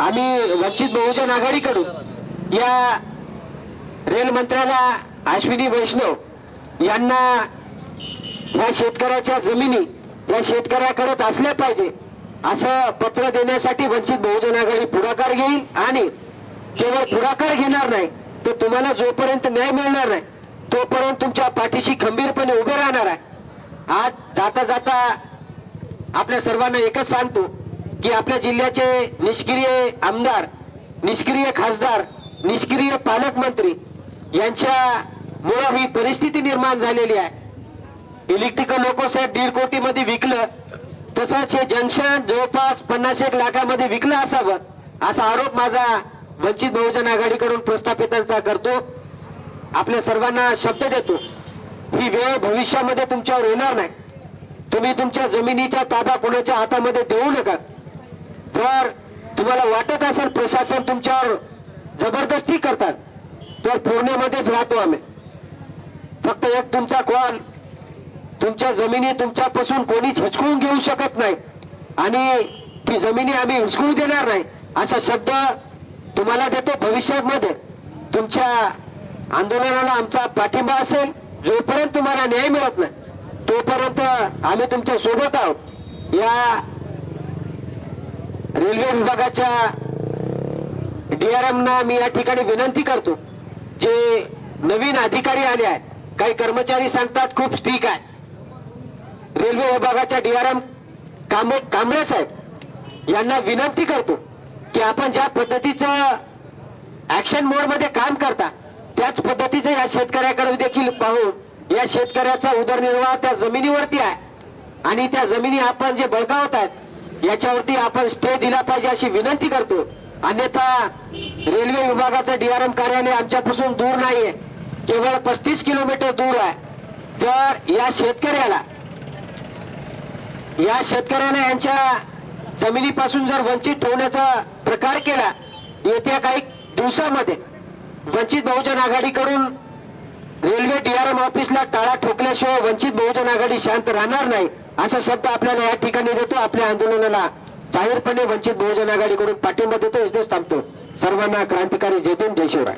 आम्ही वंचित बहुजन आघाडीकडून या रेल मंत्र्याला अश्विनी वैष्णव यांना या शेतकऱ्याच्या जमिनी या शेतकऱ्याकडेच असल्या पाहिजे असं पत्र देण्यासाठी वंचित बहुजन आघाडी पुढाकार घेईल आणि केवळ पुढाकार घेणार नाही तर तुम्हाला जोपर्यंत न्याय मिळणार नाही तोपर्यंत तुमच्या पाठीशी खंबीरपणे उभे राहणार आहे. आज जाता जाता आपल्या सर्वांना एकच सांगतो की आपल्या जिल्ह्याचे निष्क्रिय आमदार निष्क्रिय खासदार निष्क्रिय पालकमंत्री यांच्यामुळे ही परिस्थिती निर्माण झालेली आहे. इलेक्ट्रिकल लोकोसेट दीड कोटीमध्ये विकलं तसंच हे जंक्शन जवळपास पन्नास एक लाखामध्ये विकलं असावं असा आरोप माझा वंचित बहुजन आघाडीकडून प्रस्थापितांचा करतो. आपल्या सर्वांना शब्द देतो ही वेळ भविष्यामध्ये तुमच्यावर येणार नाही. तुम्ही तुमच्या जमिनीचा ताबा कोणाच्या हातामध्ये देऊ नका. जर तुम्हाला वाटत असेल प्रशासन तुमच्यावर जबरदस्ती करतात तर पूर्णेमध्येच राहतो आम्ही. फक्त एक तुमचा कॉल तुमच्या जमिनी तुमच्यापासून कोणीच हिचकून घेऊ शकत नाही आणि ती जमिनी आम्ही हिसकू देणार नाही असा शब्द तुम्हाला देतो भविष्यामध्ये. तुमच्या आंदोलनाला आमचा पाठिंबा असेल जोपर्यंत तुम्हाला न्याय मिळत नाही तोपर्यंत आम्ही तुमच्यासोबत आहोत. या रेल्वे विभागाच्या डीआरएमना मी या ठिकाणी विनंती करतो. जे नवीन अधिकारी आले आहेत काही कर्मचारी सांगतात खूप स्टिक आहे. रेल्वे विभागाच्या डीआरएम कांबळे कांबळे साहेब यांना विनंती करतो की आपण ज्या पद्धतीचं ऍक्शन मोडमध्ये काम करता त्याच पद्धतीचं या शेतकऱ्याकडे देखील पाहून या शेतकऱ्याचा उदरनिर्वाह त्या जमिनीवरती आहे. आणि त्या जमिनी आपण जे बळकावत आहेत याच्यावरती आपण स्टे दिला पाहिजे अशी विनंती करतो. अन्यथा रेल्वे विभागाचं डीआरएम कार्यालय आमच्यापासून दूर नाहीये. केवळ पस्तीस किलोमीटर दूर आहे. जर या शेतकऱ्याला या शेतकऱ्याला यांच्या जमिनीपासून जर वंचित ठेवण्याचा प्रकार केला येत्या काही दिवसामध्ये वंचित बहुजन आघाडीकडून रेल्वे डीआरएम ऑफिसला टाळा ठोकल्याशिवाय वंचित बहुजन आघाडी शांत राहणार नाही असा शब्द आपल्याला या ठिकाणी देतो. आपल्या आंदोलनाला जाहीरपणे वंचित बहुजन आघाडीकडून पाठिंबा देतो. इथेच थांबतो. सर्वांना क्रांतिकारी जय भीम जय शिवराय.